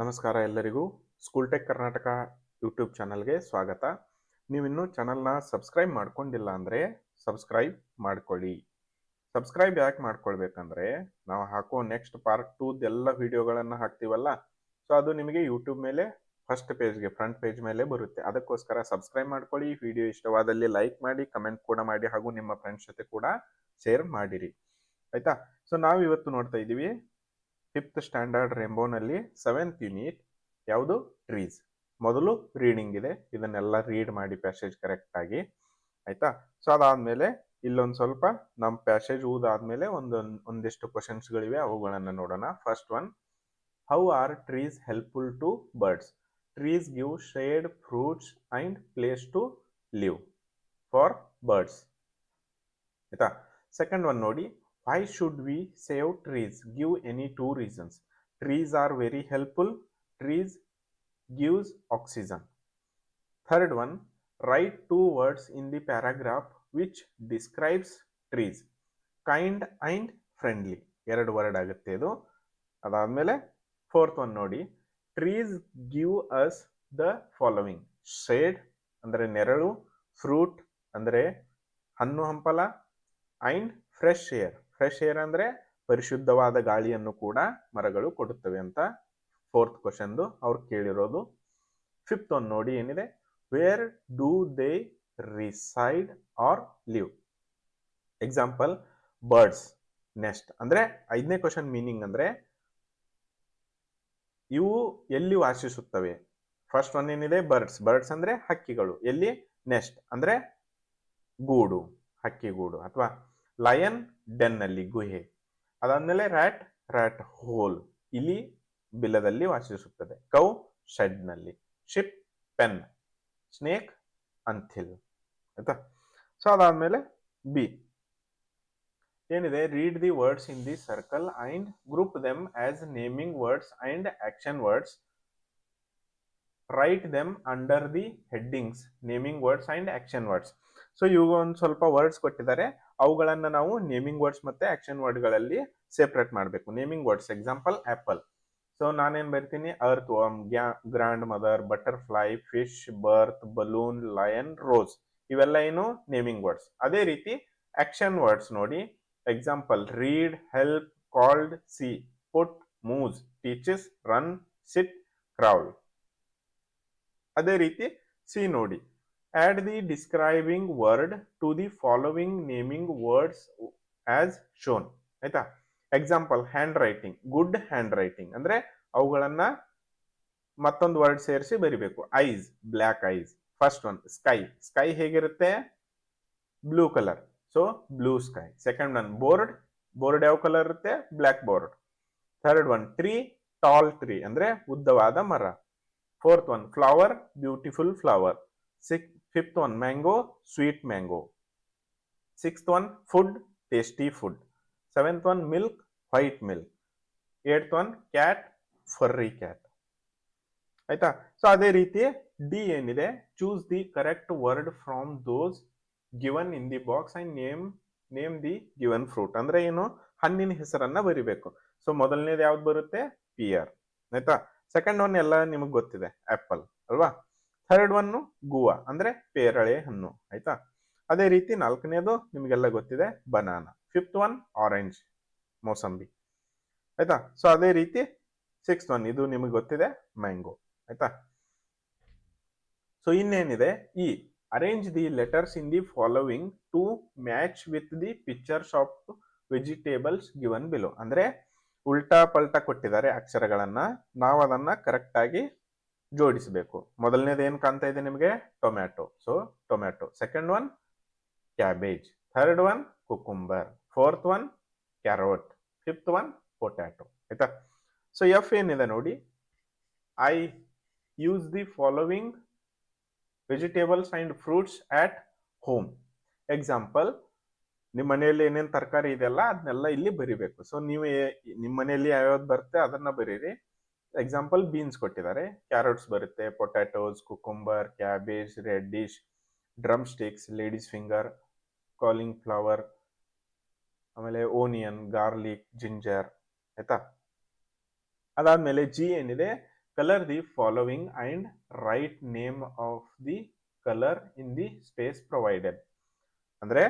ನಮಸ್ಕಾರ ಎಲ್ಲರಿಗೂ. School tech Karnataka YouTube ಚಾನಲ್ಗೆ ಸ್ವಾಗತ. ನೀವಿನ್ನೂ ಚಾನಲ್ನ ಸಬ್ಸ್ಕ್ರೈಬ್ ಮಾಡ್ಕೊಂಡಿಲ್ಲ ಅಂದರೆ ಸಬ್ಸ್ಕ್ರೈಬ್ ಮಾಡ್ಕೊಳ್ಳಿ. ಸಬ್ಸ್ಕ್ರೈಬ್ ಯಾಕೆ ಮಾಡ್ಕೊಳ್ಬೇಕಂದ್ರೆ, ನಾವು ಹಾಕೋ ನೆಕ್ಸ್ಟ್ ಪಾರ್ಟ್ ಟೂದ್ ಎಲ್ಲ ವಿಡಿಯೋಗಳನ್ನು ಹಾಕ್ತೀವಲ್ಲ, ಸೊ ಅದು ನಿಮಗೆ ಯೂಟ್ಯೂಬ್ ಮೇಲೆ, ಫಸ್ಟ್ ಪೇಜ್ಗೆ, ಫ್ರಂಟ್ ಪೇಜ್ ಮೇಲೆ ಬರುತ್ತೆ. ಅದಕ್ಕೋಸ್ಕರ ಸಬ್ಸ್ಕ್ರೈಬ್ ಮಾಡ್ಕೊಳ್ಳಿ. ವಿಡಿಯೋ ಇಷ್ಟವಾದಲ್ಲಿ ಲೈಕ್ ಮಾಡಿ, ಕಮೆಂಟ್ ಕೂಡ ಮಾಡಿ, ಹಾಗೂ ನಿಮ್ಮ ಫ್ರೆಂಡ್ಸ್ ಜೊತೆ ಕೂಡ ಶೇರ್ ಮಾಡಿರಿ. ಆಯಿತಾ? ಸೊ ನಾವು ಇವತ್ತು ನೋಡ್ತಾ ಇದ್ದೀವಿ. ಫಿಫ್ತ್ ಸ್ಟ್ಯಾಂಡರ್ಡ್ ರೇಂಬೋನಲ್ಲಿ ಸೆವೆಂತ್ ಯೂನಿಟ್ ಯಾವುದು? ಟ್ರೀಸ್ ಮೊದಲು ರೀಡಿಂಗ್ ಇದೆ. ಇದನ್ನೆಲ್ಲ ರೀಡ್ ಮಾಡಿ ಪ್ಯಾಸೇಜ್ ಕರೆಕ್ಟ್ ಆಗಿ, ಆಯ್ತಾ? ಸೊ ಅದಾದ್ಮೇಲೆ ಇಲ್ಲೊಂದು ಸ್ವಲ್ಪ ನಮ್ಮ ಪ್ಯಾಸೇಜ್ ಓದಾದ್ಮೇಲೆ ಒಂದು, ಒಂದಿಷ್ಟು ಕ್ವಶನ್ಸ್ಗಳಿವೆ ಅವುಗಳನ್ನು ನೋಡೋಣ. First one how are trees helpful to birds trees give shade fruits and place to live for birds ಆಯ್ತಾ? ಸೆಕೆಂಡ್ ಒನ್ ನೋಡಿ why should we save trees give any two reasons trees are very helpful trees gives oxygen third one write two words in the paragraph which describes trees kind and friendly ಎರಡು word ಆಗುತ್ತೆ ಇದು ಅದಾದ್ಮೇಲೆ fourth one ನೋಡಿ trees give us the following shade ಅಂದರೆ ನೆರಳು fruit ಅಂದರೆ ಹಣ್ಣು ಹಂಪಲ and fresh air fresh air ಅಂದ್ರೆ ಪರಿಶುದ್ಧವಾದ ಗಾಳಿಯನ್ನು ಕೂಡ ಮರಗಳು ಕೊಡುತ್ತವೆ ಅಂತ ಫೋರ್ತ್ ಕ್ವಶನ್ದು ಅವ್ರು ಕೇಳಿರೋದು. ಫಿಫ್ತ್ ಒಂದು ನೋಡಿ ಏನಿದೆ? Where do they reside or live example birds nest ಅಂದ್ರೆ ಐದನೇ ಕ್ವಶನ್ ಮೀನಿಂಗ್ ಅಂದ್ರೆ ಇವು ಎಲ್ಲಿ ವಾಸಿಸುತ್ತವೆ? ಫಸ್ಟ್ ಒನ್ ಏನಿದೆ? ಬರ್ಡ್ಸ್ ಬರ್ಡ್ಸ್ ಅಂದ್ರೆ ಹಕ್ಕಿಗಳು. ಎಲ್ಲಿ? ನೆಸ್ಟ್ ಅಂದ್ರೆ ಗೂಡು. ಹಕ್ಕಿ ಗೂಡು ಅಥವಾ ಲಯನ್ ಡೆನ್ ಅಲ್ಲಿ ಗುಹೆ. ಅದಾದ್ಮೇಲೆ ರ್ಯಾಟ್ ರ್ಯಾಟ್ ಹೋಲ್ ಇಲಿ ಬಿಲದಲ್ಲಿ ವಾಸಿಸುತ್ತದೆ. ಕೌ ಶೆಡ್ನಲ್ಲಿ. ಶಿಪ್ ಪೆನ್ ಸ್ನೇಕ್ ಅಂಥಿಲ್ ಆಯ್ತಾ? ಸೊ ಅದಾದ್ಮೇಲೆ ಬಿ ಏನಿದೆ? Read the words in the circle and group them as naming words and action words write them under the headings naming words and action words so ಇವಾಗ ಒಂದು ಸ್ವಲ್ಪ words ಕೊಟ್ಟಿದ್ದಾರೆ. ಅವುಗಳನ್ನ ನಾವು naming words ಮತ್ತೆ action ವರ್ಡ್ಗಳಲ್ಲಿ separate ಮಾಡಬೇಕು. Naming words example apple so ನಾನೇನು ಬರ್ತೀನಿ? Earthworm grandmother butterfly fish bird balloon lion rose ಇವೆಲ್ಲ ಏನು? ನೇಮಿಂಗ್ ವರ್ಡ್ಸ್ ಅದೇ ರೀತಿ ಆಕ್ಷನ್ ವರ್ಡ್ಸ್ ನೋಡಿ. Example read help called see put moves teaches run sit crawl ಅದೇ ರೀತಿ ಸಿ ನೋಡಿ. Add the describing word to the following naming words as shown. ಆಯ್ತಾ? Example handwriting good handwriting ಅಂದ್ರೆ ಅವುಗಳನ್ನ ಮತ್ತೊಂದು word ಸೇರಿಸಿ ಬರಿಬೇಕು. Ice black ice first one sky sky ಹೇಗಿರುತ್ತೆ? Blue colour so blue sky second one board board ಯಾವ colour ಇರುತ್ತೆ? Blackboard third one tree tall tree ಅಂದ್ರೆ ಉದ್ದವಾದ ಮರ. Fourth one flower beautiful flower ಸಿಕ್ fifth one mango sweet mango sixth one food tasty food seventh one milk white milk eighth one cat furry cat ಆಯ್ತಾ? So ಅದೇ ರೀತಿ D ಏನಿದೆ? Choose the correct word from those given in the box and name name the given fruit ಅಂದ್ರೆ ಏನು? ಹಣ್ಣಿನ ಹೆಸರನ್ನ ಬರಿಬೇಕು. So ಮೊದಲನೇದು ಯಾವ್ದು ಬರುತ್ತೆ? ಪಿಯರ್ ಆಯ್ತಾ? ಸೆಕೆಂಡ್ ಒನ್ ಎಲ್ಲ ನಿಮಗೆ ಗೊತ್ತಿದೆ. ಆಪಲ್ ಅಲ್ವಾ? ಥರ್ಡ್ ಒನ್ ಗುವಾ ಅಂದ್ರೆ ಪೇರಳೆ ಹಣ್ಣು, ಆಯ್ತಾ? ಅದೇ ರೀತಿ ನಾಲ್ಕನೇದು ನಿಮಗೆಲ್ಲ ಗೊತ್ತಿದೆ, banana. Fifth one orange mosambi ಆಯ್ತಾ? ಸೊ ಅದೇ ರೀತಿ ಸಿಕ್ಸ್ ಒನ್ ಇದು ನಿಮಗೆ ಗೊತ್ತಿದೆ ಮ್ಯಾಂಗೋ ಆಯ್ತಾ? ಸೊ ಇನ್ನೇನಿದೆ? E arrange the letters in the following to match with the pictures of vegetables given below ಅಂದ್ರೆ, ಉಲ್ಟಾ ಪಲ್ಟಾ ಕೊಟ್ಟಿದ್ದಾರೆ ಅಕ್ಷರಗಳನ್ನ. ನಾವು ಅದನ್ನ ಕರೆಕ್ಟ್ ಆಗಿ ಜೋಡಿಸಬೇಕು. ಮೊದಲನೇದು ಏನು ಕಾಣ್ತಾ ಇದೆ ನಿಮಗೆ? Tomato. So tomato. Second one cabbage third one cucumber fourth one carrot fifth one potato ಆಯ್ತಾ? ಸೊ ಎಫ್ ಏನಿದೆ ನೋಡಿ? I use the following vegetables and fruits at home example ನಿಮ್ಮ ಮನೆಯಲ್ಲಿ ಏನೇನು ತರಕಾರಿ ಇದೆಯಲ್ಲ, ಅದನ್ನೆಲ್ಲ ಇಲ್ಲಿ ಬರಿಬೇಕು. ಸೊ ನೀವು ನಿಮ್ಮ ಮನೆಯಲ್ಲಿ ಯಾವ್ಯಾವ್ದು ಬರುತ್ತೆ, ಅದನ್ನ ಬರೀರಿ. ಎಕ್ಸಾಂಪಲ್ ಬೀನ್ಸ್ ಕೊಟ್ಟಿದ್ದಾರೆ. ಕ್ಯಾರೆಟ್ಸ್ ಬರುತ್ತೆ potatoes cucumber cabbage radish drumsticks ladies finger cauliflower ಆಮೇಲೆ ಓನಿಯನ್ ಗಾರ್ಲಿಕ್ ಜಿಂಜರ್ ಆಯ್ತಾ? ಅದಾದ್ಮೇಲೆ ಜಿ ಏನಿದೆ? Colour the following and write name of the colour in the space provided ಅಂದ್ರೆ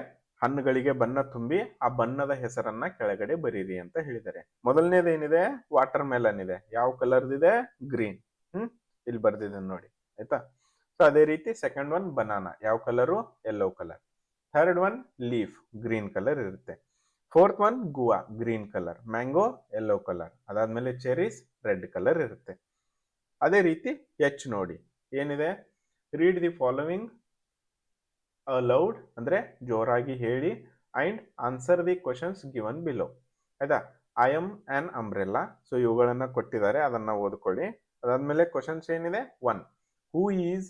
ಹಣ್ಣುಗಳಿಗೆ ಬಣ್ಣ ತುಂಬಿ ಆ ಬಣ್ಣದ ಹೆಸರನ್ನ ಕೆಳಗಡೆ ಬರೀರಿ ಅಂತ ಹೇಳಿದ್ದಾರೆ. ಮೊದಲನೇದೇನಿದೆ ವಾಟರ್ ಮೆಲನ್ ಇದೆ. ಯಾವ ಕಲರ್ದಿದೆ ಗ್ರೀನ್ ಹ್ಮ್? ಇಲ್ಲಿ ಬರ್ದಿದೆ ನೋಡಿ. ಆಯ್ತಾ? ಸೊ ಅದೇ ರೀತಿ ಸೆಕೆಂಡ್ ಒನ್ ಬನಾನಾ ಯಾವ colour yellow colour third one leaf green colour ಇರುತ್ತೆ. Fourth one guava green colour mango yellow colour ಅದಾದ್ಮೇಲೆ ಚೆರೀಸ್ ರೆಡ್ ಕಲರ್ ಇರುತ್ತೆ. ಅದೇ ರೀತಿ ಎಚ್ ನೋಡಿ. ಏನಿದೆ? ರೀಡ್ ದಿ ಫಾಲೋವಿಂಗ್ ಅಲೌಡ್ ಅಂದ್ರೆ ಜೋರಾಗಿ ಹೇಳಿ and answer the questions given below ಆಯ್ತಾ? I am an umbrella so ಇವುಗಳನ್ನು ಕೊಟ್ಟಿದ್ದಾರೆ, ಅದನ್ನ ಓದ್ಕೊಳ್ಳಿ. ಅದಾದ್ಮೇಲೆ ಕ್ವಶನ್ಸ್ ಏನಿದೆ? One who is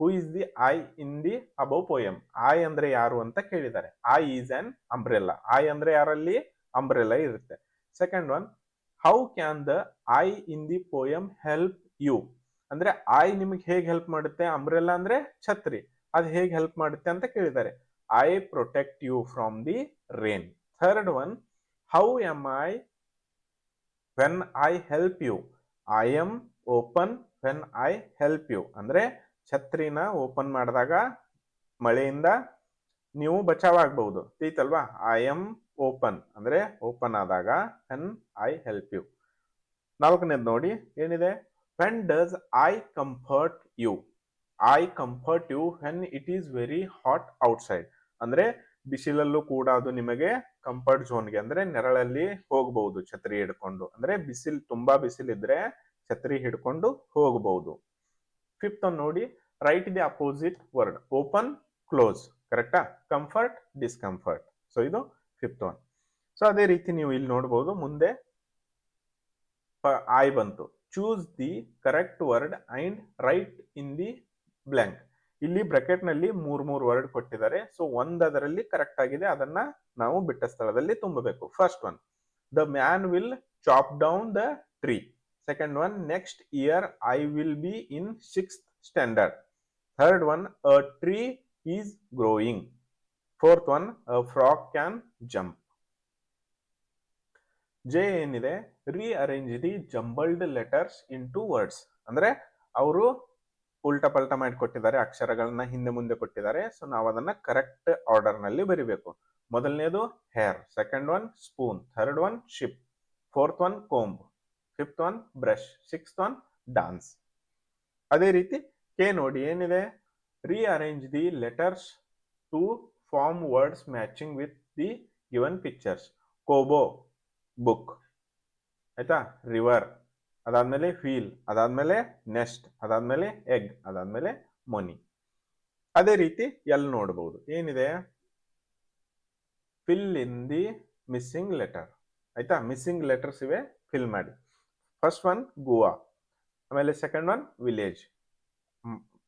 who is the I in the above poem I ಅಂದ್ರೆ ಯಾರು ಅಂತ ಕೇಳಿದ್ದಾರೆ. I is an umbrella I ಅಂದ್ರೆ ಯಾರಲ್ಲಿ? ಅಂಬ್ರೆಲ್ಲಾ ಇರುತ್ತೆ. Second one how can the I in the poem help you ಅಂದ್ರೆ ಐ ನಿಮಗೆ ಹೇಗೆ ಹೆಲ್ಪ್ ಮಾಡುತ್ತೆ? ಅಂಬ್ರೆಲ್ಲ ಅಂದ್ರೆ ಛತ್ರಿ. ಅದು ಹೇಗೆ ಹೆಲ್ಪ್ ಮಾಡುತ್ತೆ ಅಂತ ಕೇಳಿದ್ದಾರೆ. I protect you from the rain third one how am I when I help you I am open when I help you ಅಂದ್ರೆ ಛತ್ರಿನ ಓಪನ್ ಮಾಡಿದಾಗ ಮಳೆಯಿಂದ ನೀವು ಬಚಾವ್ ಆಗ್ಬಹುದು ತಿಳಿತಲ್ವಾ? ಐ ಎಂ ಓಪನ್ ಅಂದ್ರೆ ಓಪನ್ ಆದಾಗ ವೆನ್ ಐ ಹೆಲ್ಪ್ ಯು ನಾಲ್ಕನೇದು ನೋಡಿ, ಏನಿದೆ? When does I comfort you I comfort you when it is very hot outside ಅಂದ್ರೆ ಬಿಸಿಲಲ್ಲೂ ಕೂಡ ಅದು ನಿಮಗೆ ಕಂಫರ್ಟ್ ಝೋನ್ಗೆ ಅಂದ್ರೆ ನೆರಳಲ್ಲಿ ಹೋಗಬಹುದು ಛತ್ರಿ ಹಿಡ್ಕೊಂಡು. ಅಂದ್ರೆ ಬಿಸಿಲು, ತುಂಬಾ ಬಿಸಿಲಿದ್ರೆ ಛತ್ರಿ ಹಿಡ್ಕೊಂಡು ಹೋಗಬಹುದು ಫಿಫ್ತ್ ಒಂದು ನೋಡಿ write the opposite word open close ಕರೆಕ್ಟಾ ಕಂಫರ್ಟ್ ಡಿಸ್ಕಂಫರ್ಟ್ ಸೊ ಇದು ಫಿಫ್ತ್ ಒನ್ ಸೊ ಅದೇ ರೀತಿ ನೀವು ಇಲ್ಲಿ ನೋಡಬಹುದು ಮುಂದೆ ಆಯ್ ಬಂತು. Choose the correct word and write in the blank ಇಲ್ಲಿ ಬ್ರಾಕೆಟ್ನಲ್ಲಿ ಮೂರ್ ಮೂರ್ ವರ್ಡ್ ಕೊಟ್ಟಿದ್ದಾರೆ. ಸೊ ಒಂದ್ ಅದರಲ್ಲಿ ಕರೆಕ್ಟ್ ಆಗಿದೆ. ಅದನ್ನ ನಾವು ಬಿಟ್ಟ ಸ್ಥಳದಲ್ಲಿ ತುಂಬಬೇಕು. First one the man will chop down the tree second one next year I will be in sixth standard third one a tree is growing fourth one a frog can jump J ಏನಿದೆ? Rearrange the jumbled letters into words ಅಂದ್ರೆ, ಅವರು ಉಲ್ಟಾ ಪಲ್ಟಾ ಮಾಡಿ ಕೊಟ್ಟಿದ್ದಾರೆ ಅಕ್ಷರಗಳನ್ನ ಹಿಂದೆ ಮುಂದೆ ಕೊಟ್ಟಿದ್ದಾರೆ. So ನಾವು ಅದನ್ನ ಕರೆಕ್ಟ್ ಆರ್ಡರ್ನಲ್ಲಿ ಬರಿಬೇಕು. ಮೊದಲನೇದು hair second one spoon third one ship fourth one comb fifth one brush sixth one dance ಅದೇ ರೀತಿ ಕೆ ನೋಡಿ, ಏನಿದೆ? Rearrange the letters to form words matching with the given pictures ಕೋಬೋ book ಆಯ್ತಾ? ರಿವರ್ ಅದಾದ್ಮೇಲೆ feel ಅದಾದ್ಮೇಲೆ nest ಅದಾದ್ಮೇಲೆ egg ಅದಾದ್ಮೇಲೆ money ಅದೇ ರೀತಿ ಎಲ್ಲಿ ನೋಡಬಹುದು ಏನಿದೆ? Fill in the missing letter ಆಯ್ತಾ? ಮಿಸ್ಸಿಂಗ್ ಲೆಟರ್ಸ್ ಇವೆ ಫಿಲ್ ಮಾಡಿ. ಫಸ್ಟ್ ಒನ್ ಗೋವಾ ಆಮೇಲೆ second one village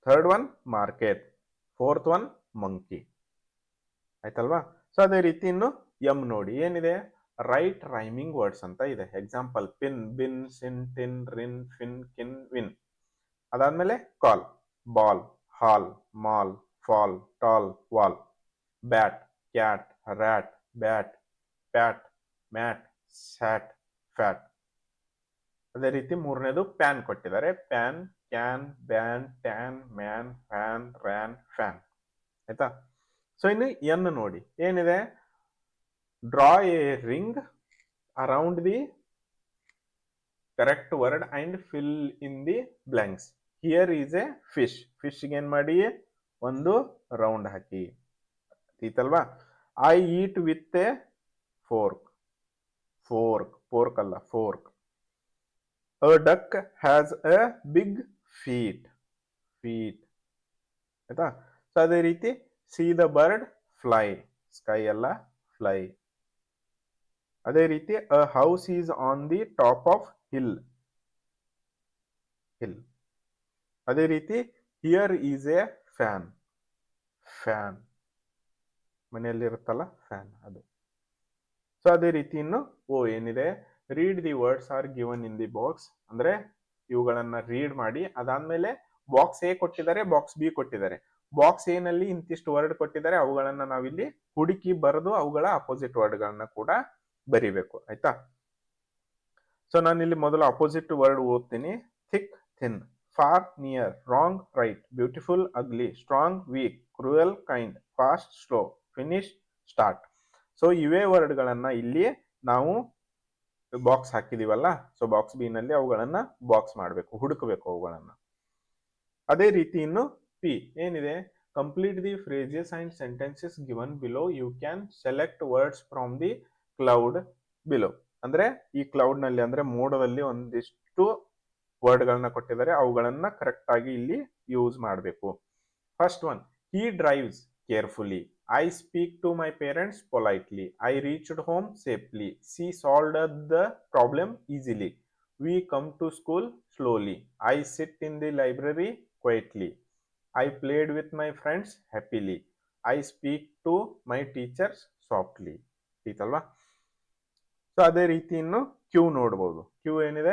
third one market fourth one monkey ಆಯ್ತಲ್ವಾ? ಸೊ ಅದೇ ರೀತಿ ಇನ್ನು ಎಂ ನೋಡಿ. ಏನಿದೆ? ರೈಟ್ ರೈಮಿಂಗ್ ವರ್ಡ್ಸ್ ಅಂತ ಇದೆ. Example pin bin sin tin Rin fin kin win ಅದಾದ್ಮೇಲೆ call ball hall mall fall tall wall bat cat rat bat pat mat sat fat ಅದೇ ರೀತಿ ಮೂರನೇದು ಪ್ಯಾನ್ ಕೊಟ್ಟಿದ್ದಾರೆ. Pan can ban tan man fan ran fan ಆಯ್ತಾ? So ಇನ್ನು N ನೋಡಿ. ಏನಿದೆ? Draw a ring around the correct word and fill in the blanks here is a fish ಫಿಶ್ಗೆ ಏನ್ ಮಾಡಿ? ಒಂದು round hockey. ಈತಲ್ವಾ I eat with a fork fork fork ಅಲ್ಲ fork a duck has a big feet feet ಆಯ್ತಾ? So ಅದೇ ರೀತಿ see the bird fly sky ಅಲ್ಲ fly ಅದೇ ರೀತಿ a house is on the top of hill hill ಅದೇ ರೀತಿ here is a fan fan ಮನೆಯಲ್ಲಿ ಇರುತ್ತಲ್ಲ ಫ್ಯಾನ್ ಅದು. ಸೊ ಅದೇ ರೀತಿ ಇನ್ನು, ಓ, ಏನಿದೆ? Read the words are given in the box ಅಂದ್ರೆ, ಇವುಗಳನ್ನ ರೀಡ್ ಮಾಡಿ, ಅದಾದ್ಮೇಲೆ ಬಾಕ್ಸ್ ಎ ಕೊಟ್ಟಿದ್ದಾರೆ ಬಾಕ್ಸ್ ಬಿ ಕೊಟ್ಟಿದ್ದಾರೆ. ಬಾಕ್ಸ್ ಎ ನಲ್ಲಿ ಇಂತಿಷ್ಟು ವರ್ಡ್ ಕೊಟ್ಟಿದ್ದಾರೆ, ಅವುಗಳನ್ನ ನಾವಿಲ್ಲಿ ಹುಡುಕಿ ಬರೆದು, ಅವುಗಳ ಅಪೋಸಿಟ್ ವರ್ಡ್ಗಳನ್ನ ಕೂಡ ಬರಿಬೇಕು, ಆಯ್ತಾ? ಸೊ ನಾನು ಇಲ್ಲಿ ಮೊದಲು ಅಪೋಸಿಟ್ ವರ್ಡ್ ಓದ್ತೀನಿ. Thick thin far near wrong right beautiful ugly strong weak cruel kind fast slow finish start so ಇವೇ ವರ್ಡ್ಗಳನ್ನ ಇಲ್ಲಿ ನಾವು ಬಾಕ್ಸ್ ಹಾಕಿದೀವಲ್ಲ? ಸೊ ಬಾಕ್ಸ್ ಬಿ ನಲ್ಲಿ ಅವುಗಳನ್ನ ಬಾಕ್ಸ್ ಮಾಡಬೇಕು, ಹುಡುಕಬೇಕು ಅವುಗಳನ್ನ. ಅದೇ ರೀತಿ ಇನ್ನು ಪಿ ಏನಿದೆ? Complete the phrases and sentences given below you can select words from the cloud below ಅಂದ್ರೆ ಈ ಕ್ಲೌಡ್ನಲ್ಲಿ ಅಂದ್ರೆ ಮೋಡದಲ್ಲಿ ಒಂದಿಷ್ಟು ವರ್ಡ್ಗಳನ್ನ ಕೊಟ್ಟಿದ್ದಾರೆ. ಅವುಗಳನ್ನ ಕರೆಕ್ಟ್ ಆಗಿ ಇಲ್ಲಿ ಯೂಸ್ ಮಾಡಬೇಕು. First one he drives carefully I speak to my parents politely I reached home safely she solve the problem easily we come to school slowly I sit in the library quietly I played with my friends happily I speak to my teachers softly ಈತಲ್ವಾ so ಅದೇ ರೀತಿ ಇನ್ನು Q ನೋಡ್ಬೋದು. Q ಏನಿದೆ?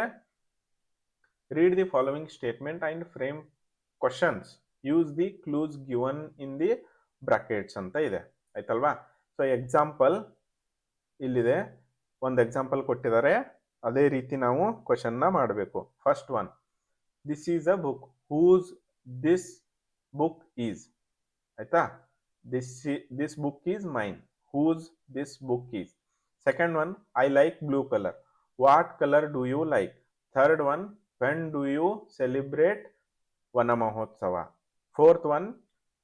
Read the following statement and frame questions use the clues given in the brackets ಅಂತ ಇದೆ. ಆಯ್ತಲ್ವಾ? So example ಇಲ್ಲಿದೆ. ಒಂದು ಎಕ್ಸಾಂಪಲ್ ಕೊಟ್ಟಿದ್ದಾರೆ. ಅದೇ ರೀತಿ ನಾವು ಕ್ವಶನ್ನ ಮಾಡಬೇಕು. First one this is a book whose this book is ಆಯ್ತಾ? This this book is mine whose this book is one I like blue colour what colour do you like third one when do you celebrate Vana Mahotsava fourth one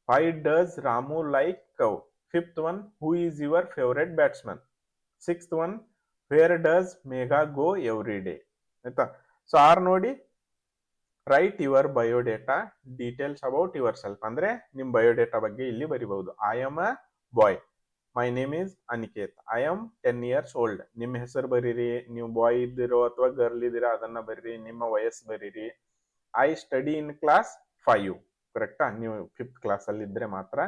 why does Ramu like cow fifth one who is your favourite batsman sixth one where does Megha go every day ಆಯ್ತಾ? So R ನೋಡಿ write your biodata details about yourself ಅಂದ್ರೆ ನಿಮ್ biodata ಬಗ್ಗೆ ಇಲ್ಲಿ ಬರಿಬಹುದು. I am my name is Aniket I am ten years old ನಿಮ್ಮ ಹೆಸರು ಬರೀರಿ, ನೀವು ಬಾಯ್ ಇದ್ದೀರೋ ಅಥವಾ ಗರ್ಲ್ ಇದ್ದೀರಾ, ಅದನ್ನ ಬರೀರಿ, ನಿಮ್ಮ ವಯಸ್ಸು ಬರೀರಿ. I study in class five ಕರೆಕ್ಟಾ ನೀವು ಫಿಫ್ತ್ ಕ್ಲಾಸ್ ಅಲ್ಲಿ ಇದ್ರೆ ಮಾತ್ರ.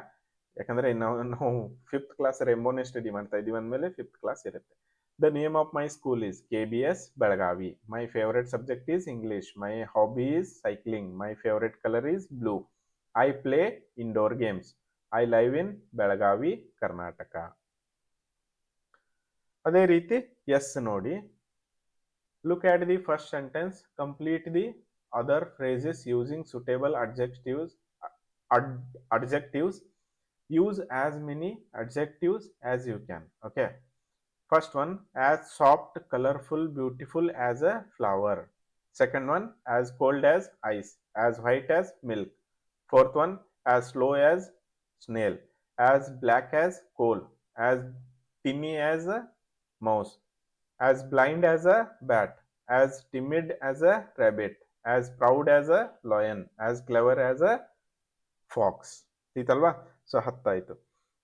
ಯಾಕಂದ್ರೆ ನಾವು ನಾವು ಫಿಫ್ತ್ ಕ್ಲಾಸ್ ರೆಂಬೋನೇ ಸ್ಟಡಿ ಮಾಡ್ತಾ ಇದೀವಿ ಅಂದಮೇಲೆ ಫಿಫ್ತ್ ಕ್ಲಾಸ್ ಇರುತ್ತೆ. The name of my school is K B S Belagavi my favourite subject is English my hobby is cycling my favourite colour is blue I play indoor games I live in Belagavi Karnataka ಅದೇ ರೀತಿ S ನೋಡಿ look at the first sentence complete the other phrases using suitable adjectives ad- adjectives use as many adjectives as you can okay first one as soft colorful beautiful as a flower second one as cold as ice as white as milk fourth one as slow as snail as black as coal as tinny as a mouse as blind as a bat as timid as a rabbit as proud as a lion as clever as a fox ಈತಲ್ವಾ so ಹತ್ತಾಯ್ತು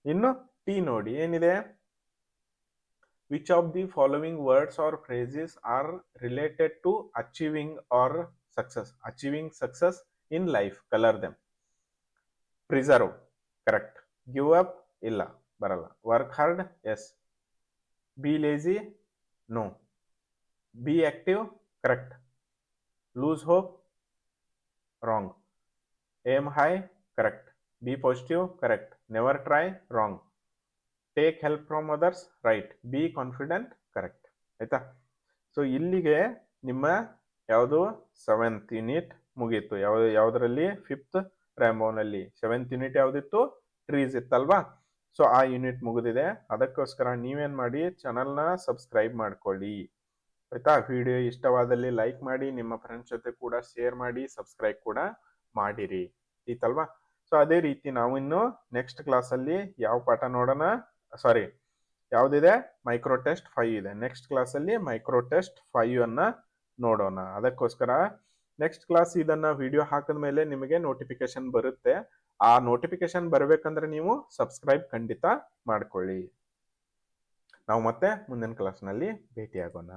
ಇನ್ನು T ನೋಡಿ ಏನಿದೆ which of the following words or phrases are related to achieving or success achieving success in life colour them preserve correct give up ಇಲ್ಲ, ಬರಲ್ಲ. Work hard yes be lazy no be active correct lose hope wrong aim high correct be positive correct never try wrong take help from others right be confident correct ಆಯ್ತಾ? So ಇಲ್ಲಿಗೆ ನಿಮ್ಮ ಯಾವುದು seventh unit ಮುಗೀತು. ಯಾವ ಯಾವುದರಲ್ಲಿ? Fifth ರ್ಯಾಂಬೋನಲ್ಲಿ seventh unit ಯಾವುದಿತ್ತು? Trees ಇತ್ತಲ್ವಾ? ಸೊ ಆ ಯೂನಿಟ್ ಮುಗಿದಿದೆ. ಅದಕ್ಕೋಸ್ಕರ ನೀವೇನು ಮಾಡಿ ಚಾನಲ್ನ ಸಬ್ಸ್ಕ್ರೈಬ್ ಮಾಡ್ಕೊಳ್ಳಿ. ಆಯ್ತಾ? ವಿಡಿಯೋ ಇಷ್ಟವಾದಲ್ಲಿ ಲೈಕ್ ಮಾಡಿ, ನಿಮ್ಮ ಫ್ರೆಂಡ್ಸ್ ಜೊತೆ ಕೂಡ ಶೇರ್ ಮಾಡಿ ಸಬ್ಸ್ಕ್ರೈಬ್ ಕೂಡ ಮಾಡಿರಿ. ಇತ್ತಲ್ವಾ? ಸೊ ಅದೇ ರೀತಿ ನಾವು ಇನ್ನು ನೆಕ್ಸ್ಟ್ ಕ್ಲಾಸಲ್ಲಿ ಯಾವ ಪಾಠ ನೋಡೋಣ? ಸಾರಿ ಯಾವುದಿದೆ? ಮೈಕ್ರೋ ಟೆಸ್ಟ್ ಫೈವ್ ಇದೆ. ನೆಕ್ಸ್ಟ್ ಕ್ಲಾಸಲ್ಲಿ ಮೈಕ್ರೋ ಟೆಸ್ಟ್ ಫೈವ್ ಅನ್ನ ನೋಡೋಣ. ಅದಕ್ಕೋಸ್ಕರ ನೆಕ್ಸ್ಟ್ ಕ್ಲಾಸ್ ಇದನ್ನ ವಿಡಿಯೋ ಹಾಕಿದ ಮೇಲೆ ನಿಮಗೆ ನೋಟಿಫಿಕೇಶನ್ ಬರುತ್ತೆ. ಆ ನೋಟಿಫಿಕೇಶನ್ ಬರಬೇಕಂದ್ರೆ ನೀವು ಸಬ್ಸ್ಕ್ರೈಬ್ ಖಂಡಿತ ಮಾಡ್ಕೊಳ್ಳಿ. ನಾವು ಮತ್ತೆ ಮುಂದಿನ ಕ್ಲಾಸ್ನಲ್ಲಿ ಭೇಟಿಯಾಗೋಣ.